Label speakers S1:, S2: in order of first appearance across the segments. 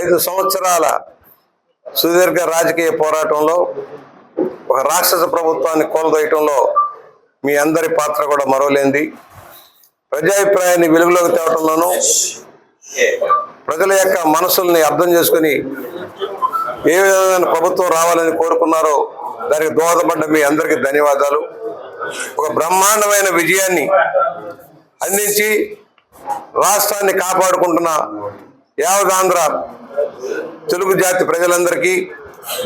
S1: ఐదు సంవత్సరాల సుదీర్ఘ రాజకీయ పోరాటంలో ఒక రాక్షస ప్రభుత్వాన్ని కూలదోయటంలో మీ అందరి పాత్ర కూడా మరోలేంది. ప్రజాభిప్రాయాన్ని వెలుగులోకి తేవటంలోనూ ప్రజల యొక్క మనసుల్ని అర్థం చేసుకుని ఏ విధమైన ప్రభుత్వం రావాలని కోరుకున్నారో దానికి దోహదపడ్డ మీ అందరికీ ధన్యవాదాలు. ఒక బ్రహ్మాండమైన విజయాన్ని అందించి రాష్ట్రాన్ని కాపాడుకుంటున్న యావదాంధ్ర తెలుగు జాతి ప్రజలందరికీ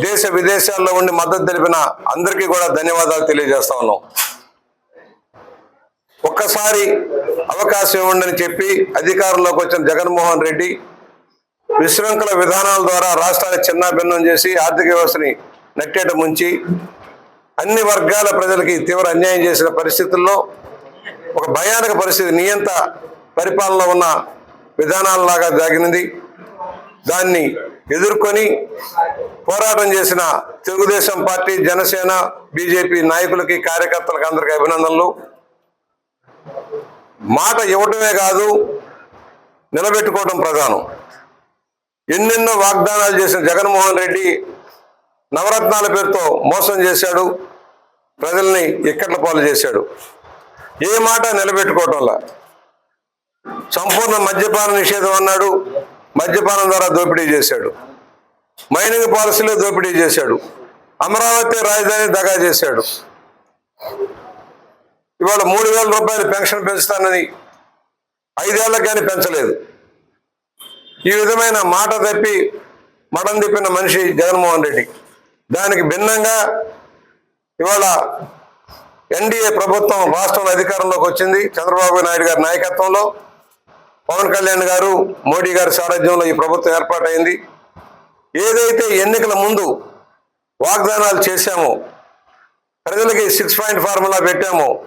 S1: దేశ విదేశాల్లో ఉండి మద్దతు తెలిపిన అందరికీ కూడా ధన్యవాదాలు తెలియజేస్తా ఉన్నాం. ఒక్కసారి అవకాశం ఇవ్వండి చెప్పి అధికారంలోకి వచ్చిన జగన్మోహన్ రెడ్డి విశృంఖల విధానాల ద్వారా రాష్ట్రాన్ని చిన్నాభిన్నం చేసి ఆర్థిక వ్యవస్థని నట్టేట ముంచి అన్ని వర్గాల ప్రజలకి తీవ్ర అన్యాయం చేసిన పరిస్థితుల్లో ఒక భయానక పరిస్థితి నియంత పరిపాలనలో ఉన్న విధానాలలాగా జాగినది దాన్ని ఎదుర్కొని పోరాటం చేసిన తెలుగుదేశం పార్టీ జనసేన బీజేపీ నాయకులకి కార్యకర్తలకు అందరికీ అభినందనలు. మాట ఇవ్వటమే కాదు నిలబెట్టుకోవడం ప్రధానం. ఎన్నెన్నో వాగ్దానాలు చేసిన జగన్మోహన్ రెడ్డి నవరత్నాల పేరుతో మోసం చేశాడు ప్రజల్ని ఇక్కట్ల పాలు చేశాడు. ఏ మాట నిలబెట్టుకోవటంలా సంపూర్ణ మద్యపాన నిషేధం అన్నాడు మద్యపానం ద్వారా దోపిడీ చేశాడు. మైనింగ్ పాలసీలో దోపిడీ చేశాడు. అమరావతి రాజధాని దగా చేశాడు. ఇవాళ మూడు వేల రూపాయలు పెన్షన్ పెంచుతానని ఐదేళ్ళకు కానీ పెంచలేదు. ఈ విధమైన మాట తప్పి మడం తిప్పిన మనిషి జగన్మోహన్ రెడ్డి. దానికి భిన్నంగా ఇవాళ ఎన్డీఏ ప్రభుత్వం రాష్ట్రంలో అధికారంలోకి వచ్చింది. చంద్రబాబు నాయుడు గారి నాయకత్వంలో పవన్ కళ్యాణ్ గారు మోడీ గారి సారథ్యంలో ఈ ప్రభుత్వం ఏర్పాటైంది. ఏదైతే ఎన్నికల ముందు వాగ్దానాలు చేశామో ప్రజలకి సిక్స్ పాయింట్ ఫార్ములా పెట్టామో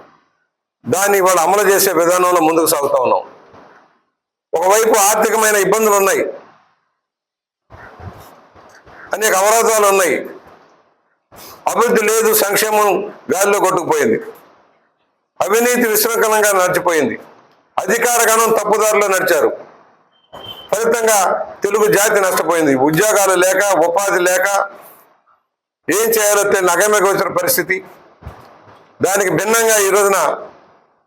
S1: దాన్ని వాళ్ళు అమలు చేసే విధానంలో ముందుకు సాగుతా ఉన్నాం. ఒకవైపు ఆర్థికమైన ఇబ్బందులు ఉన్నాయి. అనేక అవరోధాలు ఉన్నాయి. అభివృద్ధి లేదు సంక్షేమం గాలిలో కొట్టుకుపోయింది. అవినీతి విశృంఖలంగా నడిచిపోయింది. అధికార గణం తప్పుదారిలో నడిచారు. ఫలితంగా తెలుగు జాతి నష్టపోయింది. ఉద్యోగాలు లేక ఉపాధి లేక ఏం చేయాలో తెలియని వచ్చిన పరిస్థితి. దానికి భిన్నంగా ఈ రోజున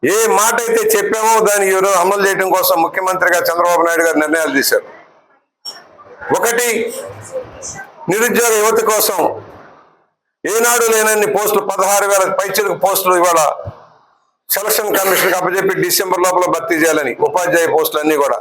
S1: ఏ మాట అయితే చెప్పామో దాన్ని ఈరోజు అమలు చేయడం కోసం ముఖ్యమంత్రిగా చంద్రబాబు నాయుడు గారు నిర్ణయాలు తీశారు. ఒకటి నిరుద్యోగ యువత కోసం ఏనాడు లేనన్ని పోస్టులు పదహారు వేల పైచిలకు పోస్టులు ఇవాళ సెలక్షన్ కమిషన్కి అప్పచెప్పి డిసెంబర్ లోపల భర్తీ చేయాలని ఉపాధ్యాయ పోస్టులన్నీ కూడా.